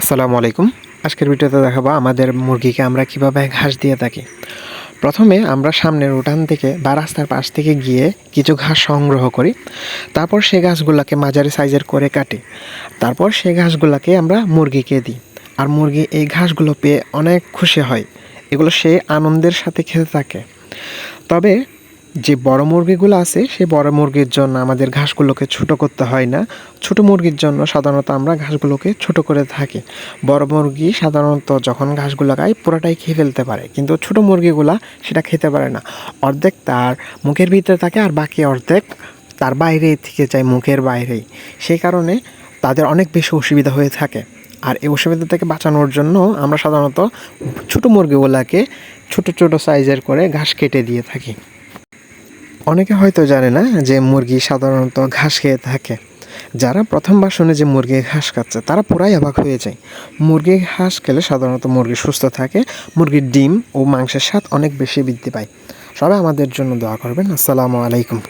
আসসালামু আলাইকুম। আজকের ভিডিওতে দেখাবো আমাদের মুরগিকে আমরা কীভাবে ঘাস দিয়ে থাকি। প্রথমে আমরা সামনের উঠান থেকে বা রাস্তার পাশ থেকে গিয়ে কিছু ঘাস সংগ্রহ করি। তারপর সেই ঘাসগুলোকে মাঝারি সাইজের করে কাটি। তারপর সে ঘাসগুলোকে আমরা মুরগিকে দিই। আর মুরগি এই ঘাসগুলো পেয়ে অনেক খুশি হয়। এগুলো সে আনন্দের সাথে খেতে থাকে। তবে যে বড় মুরগিগুলো আছে, সেই বড় মুরগির জন্য আমাদের ঘাসগুলোকে ছোট করতে হয় না। ছোট মুরগির জন্য সাধারণত আমরা ঘাসগুলোকে ছোট করে থাকি। বড় মুরগি সাধারণত যখন ঘাসগুলো খায় পুরোটাই খেয়ে ফেলতে পারে, কিন্তু ছোট মুরগিগুলা সেটা খেতে পারে না। অর্ধেক তার মুখের ভিতরে থাকে আর বাকি অর্ধেক তার বাইরে থেকে যায়, মুখের বাইরেই। সেই কারণে তাদের অনেক বেশি অসুবিধা হয়ে থাকে। আর এই অসুবিধা থেকে বাঁচানোর জন্য আমরা সাধারণত ছোট মুরগিগুলাকে ছোট ছোট সাইজের করে ঘাস কেটে দিয়ে থাকি। অনেকে হয়তো জানে না যে মুরগি সাধারণত ঘাস খেয়ে থাকে। যারা প্রথমবার শুনে যে মুরগি ঘাস খাচ্ছে, তারা পুরাই অবাক হয়ে যায়। মুরগি ঘাস খেলে সাধারণত মুরগি সুস্থ থাকে, মুরগির ডিম ও মাংসের স্বাদ অনেক বেশি বৃদ্ধি পায়। সবাই আমাদের জন্য দোয়া করবেন। আসসালামু আলাইকুম।